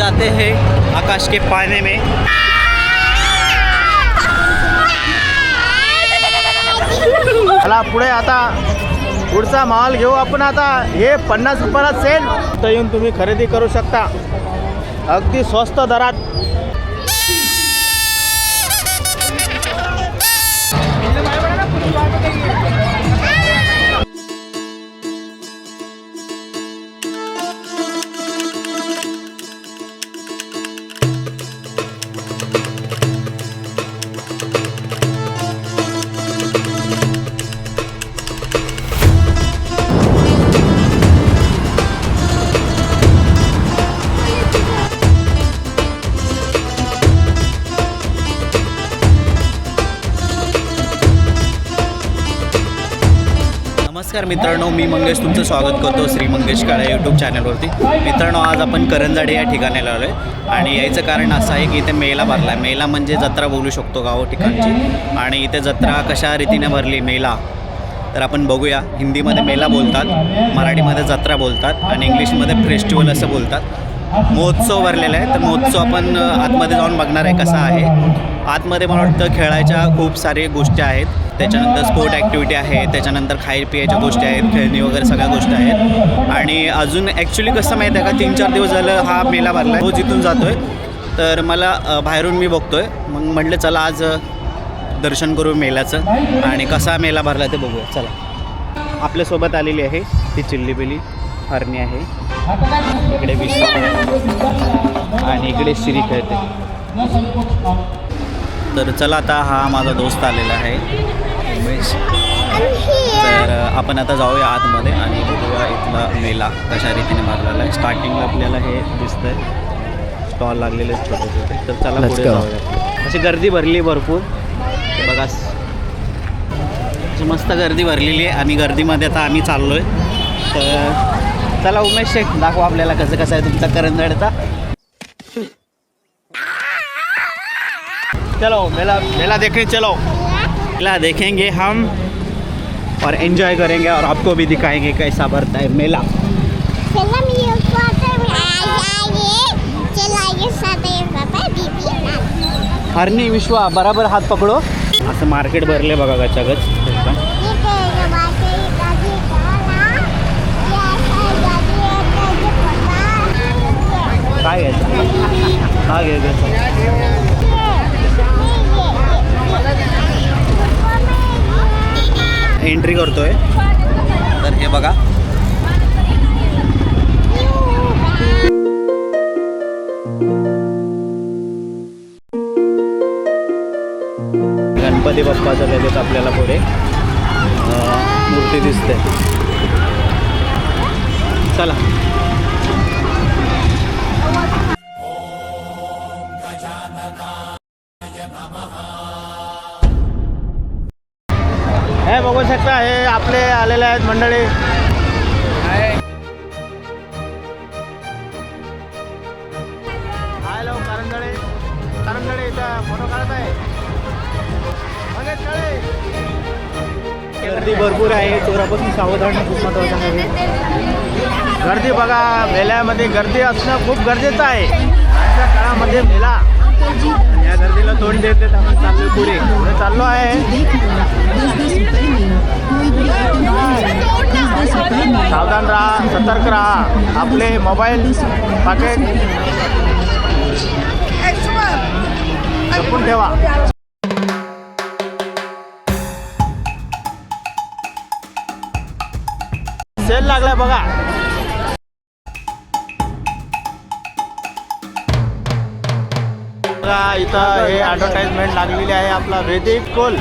जाते हैं आकाश के पाने में। चला पुढे आता. पुढचा माल घेऊ आपण आता. हे पन्नास रुपयाला सेल. तर येऊन तुम्ही खरेदी करू शकता. अगदी स्वस्त दरात. नमस्कार मित्रांनो मी मंगेश तुमचं स्वागत करतो श्री मंगेश काळे यूट्यूब चॅनलवरती मित्रांनो आज आपण करंजाडे या ठिकाणी आलो आहे आणि यायचं कारण असं आहे की इथे मेला भरला आहे मेला म्हणजे जत्रा बोलू शकतो गाव ठिकाणची. आणि इथे जत्रा कशा रीतीने भरली मेला? तर आपण बघूया. हिंदीमध्ये मेला बोलतात मराठीमध्ये जत्रा बोलतात आणि इंग्लिशमध्ये फेस्टिवल असं बोलतात. महोत्सव भरलेला आहे. तर महोत्सव आपण आतमध्ये जाऊन बघणार आहे कसा आहे. आतमध्ये मला वाटतं खेळायच्या खूप सारे गोष्टी आहेत. त्याच्यानंतर स्पोर्ट ॲक्टिव्हिटी आहे त्याच्यानंतर खाय पियाच्या गोष्टी आहेत खेळणी वगैरे सगळ्या गोष्टी आहेत. आणि अजून ॲक्च्युली कसं माहीत आहे का तीन चार दिवस झालं हा मेला भरला आहे तो जिथून जातो आहे तर मला बाहेरून मी बघतो आहे मग म्हटलं चला आज दर्शन करू मेल्याचं. आणि कसा मेला भरला ते बघूया. चला. आपल्यासोबत आलेली आहे ती चिल्लीबिली. हरणी आहे. इकडे विश्व आणि इकडे श्री खेळते. तर चला आता हा माझा दोस्त आलेला आहे. उमेश तर आपण आता जाऊया आतमध्ये आणि बघूया इथला मेला कशा रीतीने भरलेला आहे. स्टार्टिंगला आपल्याला हे दिसतंय. स्टॉल लागलेले छोटे छोटे तर चला पुढे. जाऊया. अशी गर्दी भरली भरपूर. बघा. अशी मस्त गर्दी भरलेली आहे. आणि गर्दीमध्ये आता आम्ही चाललो आहे तर चला उमेश शेख दाखवा आपल्याला कसं कसं आहे तुमचा करंजडचा चलो मेला मेला देखने चलो. मेला देखेंगे हम और एंजॉय करेंगे और आपको भी दिखाएंगे कैसा भरता है मेला। हरणी विश्वा बराबर हात पकडो। असं मार्केट भरले बघा गचागच काय। घ्यायचं हा घ्यायचं एंट्री करतोय. तर हे बघा. गणपती बाप्पाचं लगेच आपल्याला पुढे मूर्ती दिसते. चला. आपले आलेले आहेत मंडळी. हॅलो करंजळे करंजळे इथं फोटो काढत आहे. मंगेश काळे. गर्दी भरपूर आहे. चोरापासून सावधान खूप महत्वाचं आहे. गर्दी बघा मेल्यामध्ये गर्दी असणं खूप गरजेचं आहे. आजच्या काळामध्ये मेला. या गर्दीला तोंड देत देत आपण चाललो पुढे. पुढे चाललो आहे. सावधान राहा सतर्क राहा. आपले मोबाईल पाकेट जपून ठेवा. सेल लागलाय बघा. बघा इथं हे ॲडव्हर्टाइजमेंट लागलेली आहे आपला वेदिक कोल.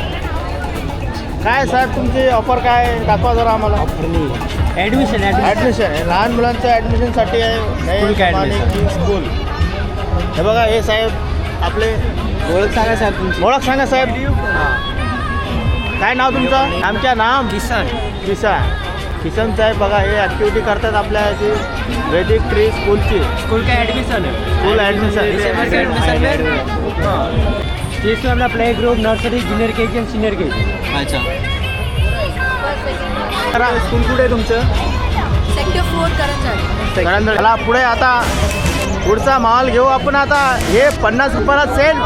काय साहेब तुमची ऑफर काय? दाखवा जरा आम्हाला. ॲडमिशन ॲडमिशन लहान मुलांच्या ॲडमिशनसाठी आहे? स्कूल हे बघा हे साहेब आपले ओळख सांगा साहेब तुमची. ओळख सांगा साहेब. काय नाव तुमचं? आमच्या नाम? किसान. किसन. किसन साहेब बघा हे ॲक्टिव्हिटी करतात आपल्या याची वेदिक ट्री स्कूलची स्कूल का ॲडमिशन आहे? स्कूल ॲडमिशन आपला play group nursery junior K G आणि सिनियर के जी अच्छा. स्कूल कुठे आहे तुमचं? Sector four Karanjadi Karanjal. चला पुढे आता पुढचा माल घेऊ आपण आता. हे पन्नास रुपयाला सेल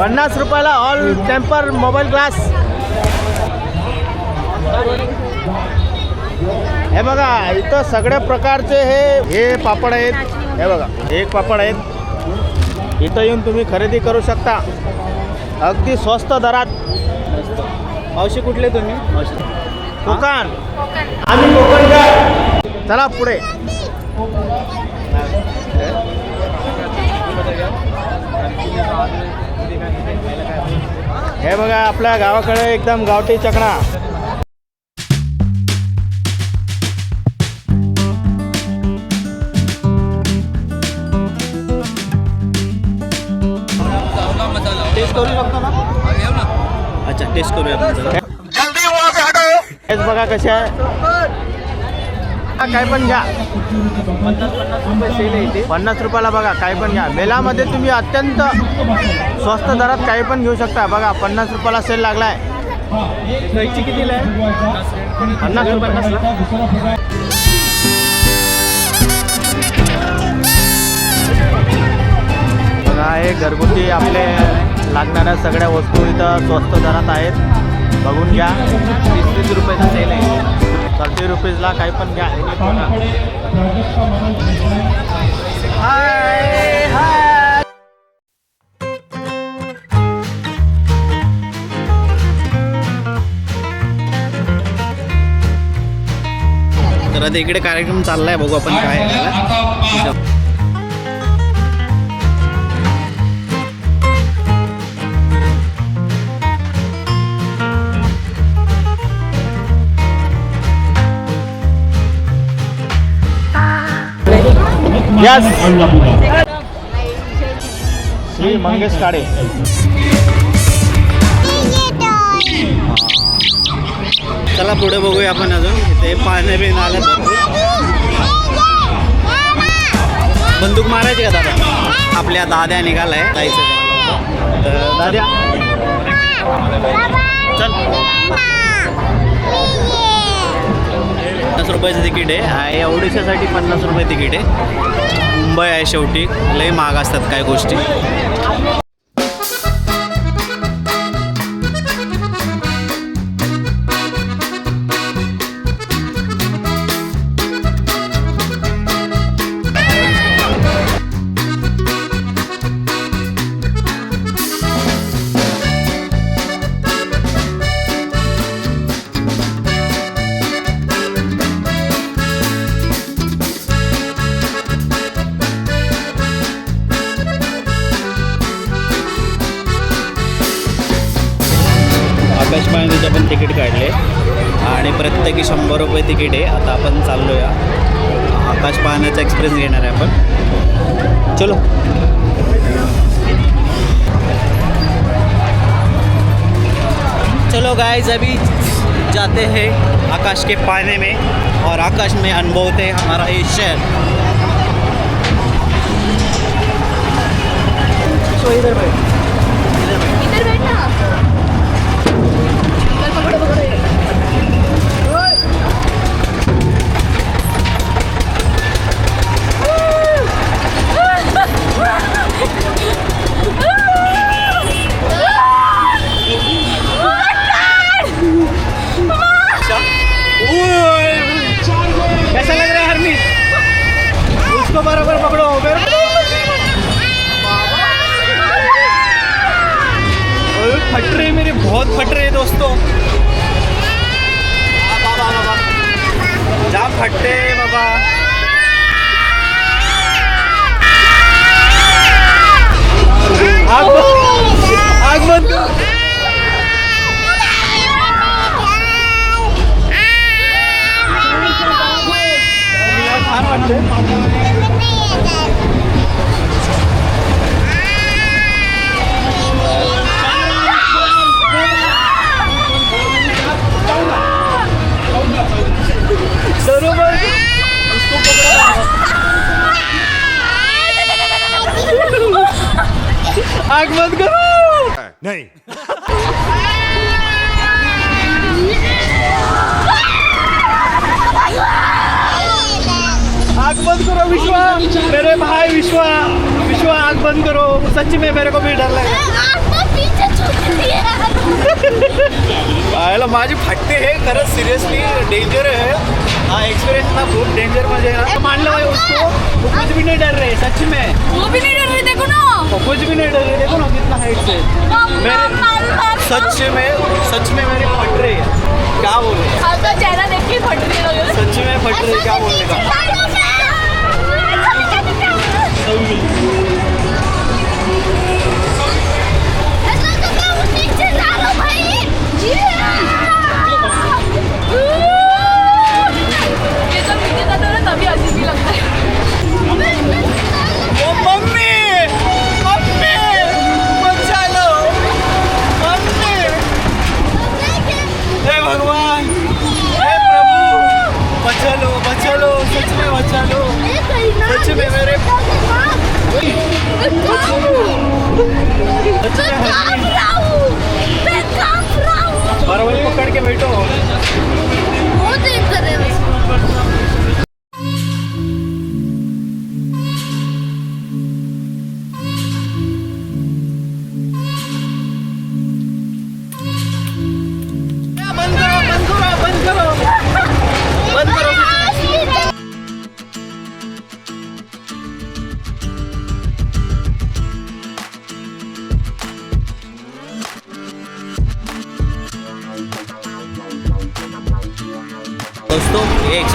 पन्नास रुपयाला ऑल टेम्पर मोबाईल ग्लास हे बघा इथं सगळ्या प्रकारचे हे हे पापड आहेत. हे बघा एक पापड आहेत. इथं येऊन तुम्ही खरेदी करू शकता. अगदी स्वस्त दरात. मावशी कुठले तुम्ही? कोकण. आम्ही कोकणकर चला पुढे. हे बघा आपल्या गावाकडे एकदम गावठी चकणा. टेस्ट करूया. हेच बघा कसे आहे. हा, काय पण घ्या. पन्नास रुपयाला बघा काय पण घ्या. मेलामध्ये तुम्ही अत्यंत स्वस्त दरात काही पण घेऊ शकता. बघा पन्नास रुपयाला सेल लागलाय. कितीला आहे? पन्नास रुपये. बघा हे घरगुती आपले लागणाऱ्या सगळ्या वस्तू इथं स्वस्त दरात आहेत. बघून घ्या. वीस वीस रुपयाचा सेल आहे. थर्टी रुपीजला काही पण घ्या. हाय हाय तर आता इकडे कार्यक्रम चाललाय. बघू आपण काय यस श्री मंगेश काळे. चला पुढे बघूया आपण अजून. ते पाणी बिन आलं बंदूक मारायची का दादा? आपल्या दाद्या निघालाय. जायचं तर दाद्या. चल. पन्नास रुपयाचं तिकीट आहे. हा, ओडिशासाठी पन्नास रुपये तिकीट आहे. मुंबई आहे शेवटी. लय महाग असतात काय गोष्टी. पण तिकीट काढले. आणि प्रत्येकी शंभर रुपये तिकीट आहे. आता आपण चाललो या आकाश पाहण्याचा एक्सपिरियन्स घेणार आहे आपण. चलो. चलो गाइस अभी जाते हैं आकाश के पाने में. और आकाश में अनुभवते हैं हमारा ये शहर. सो इधर भाई जा फटते आग बंद करो. आग बंद करो विश्वा. मेरे भाई विश्वा. विश्वा आग बंद करो. सच में मेरे को भी डर लग. रहा है माझी फाटते हे खरंच सिरियसली डेंजर आहे. हा एक्सपिरियंस ना खूप डेंजर म्हणजे ना मान लो भाई उसको वो कुछ भी नहीं डर रहे सच में। वो भी नहीं डर रही देखो ना। वो कुछ भी नहीं डर रहे देखो ना कितना हाइट से। मेरे सच में सच में मेरी फट रही है। क्या बोलूँ? आपका चेहरा देख के फट रही लग। सच में फट रही है क्या बोलने का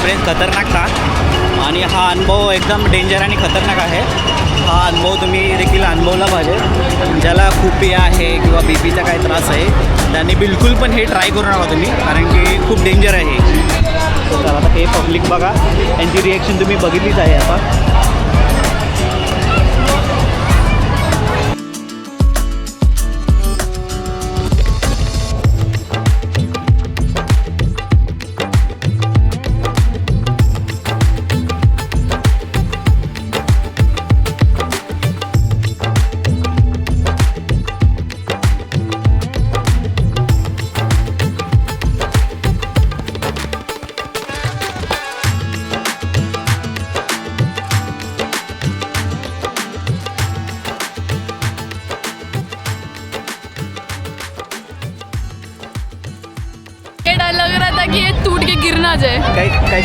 एक्सपिरियन्स खतरनाक था आणि हा अनुभव एकदम डेंजर आणि खतरनाक आहे. हा अनुभव तुम्ही देखील अनुभवला पाहिजे. ज्याला खूप आहे किंवा बी पीचा काही त्रास आहे त्याने बिलकुल पण हे ट्राय करू नका तुम्ही कारण की खूप डेंजर आहे हे. तर आता हे पब्लिक बघा. त्यांची रिॲक्शन तुम्ही बघितलीच आहे आता.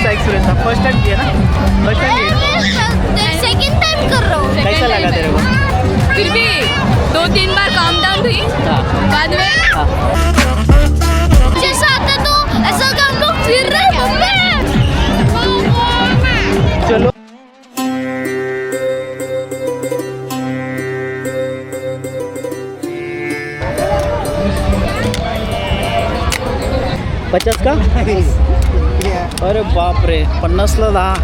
कैसा एक्सपिरियंस था। फ़र्स्ट टाइम किया ना? फ़र्स्ट टाइम किया? सेकंड टाइम कर रहा हूँ। कैसा लगा तेरे को? फिर भी दो तीन बार काम डाउन हुई बाद में जैसा आता तो ऐसा हम लोग फिर रहे हैं चलो। पचास का? अरे बाप रे पन्नासला दहा.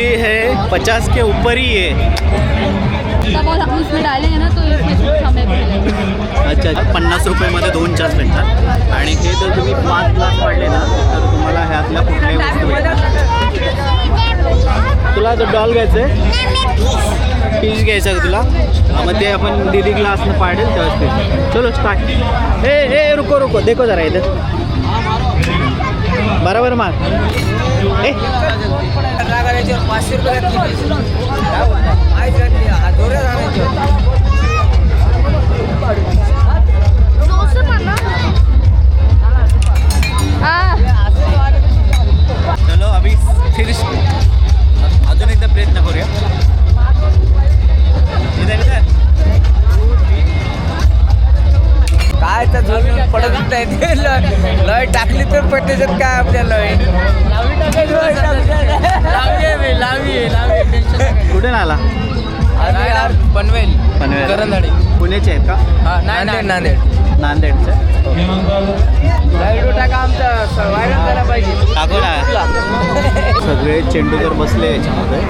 ये है पचास के ऊपर ही है तो मिलेगा अच्छा अच्छा. पन्नास रुपयामध्ये दोन चहाच भेटतात. आणि हे जर तुम्ही पाच ग्लास वाढले ना तर तुम्हाला ह्यातल्या कुठल्याही तुला जर डॉल घ्यायचं आहे. पीस घ्यायचं आहे तुला. हा, मग ते आपण दीदी ग्लासनं पाडेल तेव्हाच चलो स्टार्ट ए ए रुको रुको. देखो जरा इधर. बरोबर माग. ए. जोर म्हणा चलो अभी फिर अजून एकदा प्रयत्न करूया. काय तर पडत नाही ते लय लय टाकली तर त्याच्यात काय आपल्या लय. कुठून आला यार पनवेल. पनवेल. करंदाडी पुण्याचे आहेत का? हा नांदेड. नांदेड नांदेडचं. लाइट टाका आमचा व्हायरल झाला पाहिजे. टाकू ना. सगळे चेंडूकर बसले याच्यामध्ये.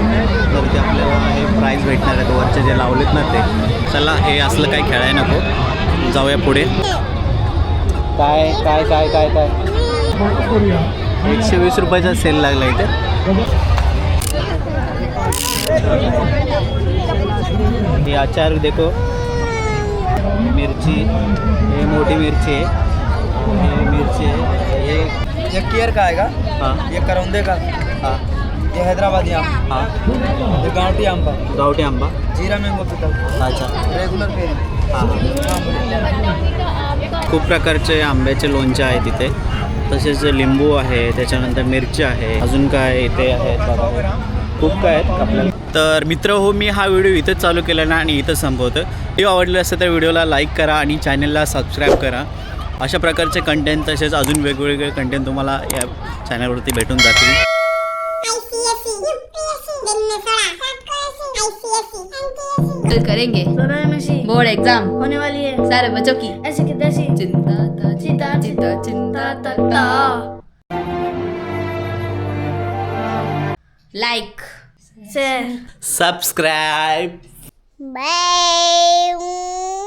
तर ते आपल्याला हे प्राईज भेटणार आहेत. वरचे जे लावलेत ना ते. चला हे असलं काही खेळाय नको. जाऊया पुढे. काय काय काय काय काय? एकशे वीस रुपयाचा सेल लागला इथे. हे अचार देखो. मिरची. हे मोठी मिरची आहे. हे मिरची हे ये केअर का का हाँ. ये करौंदे का? हाँ. ये हैदराबादी आम। हाँ. ये गावठी आंबा गावठी आंबा जीरा मैंगो पिकल अच्छा. रेगुलर पे हाँ. खूप प्रकारचे आंब्याचे लोणचे आहेत इथे. तसेच लिंबू आहे त्याच्यानंतर मिरची आहे अजून काय इथे आहेत बघा खूप काय आहेत आपल्याला. तर मित्र हो मी हा व्हिडिओ इथंच चालू केला ना आणि इथं संपवतो. व्हिडिओ आवडले असेल तर व्हिडिओला लाईक करा आणि चॅनलला सबस्क्राईब करा. अशा प्रकारचे कंटेंट तसेच अजून वेगवेगळे कंटेंट तुम्हाला या चॅनलवरती भेटून जातील. कल करेंगे। बोर्ड एग्ज़ाम होने वाली है। सारे बच्चों की। ऐसे कि तैसी। चिंता था चिंता चिंता चिंता ता ता। Like share subscribe Bye.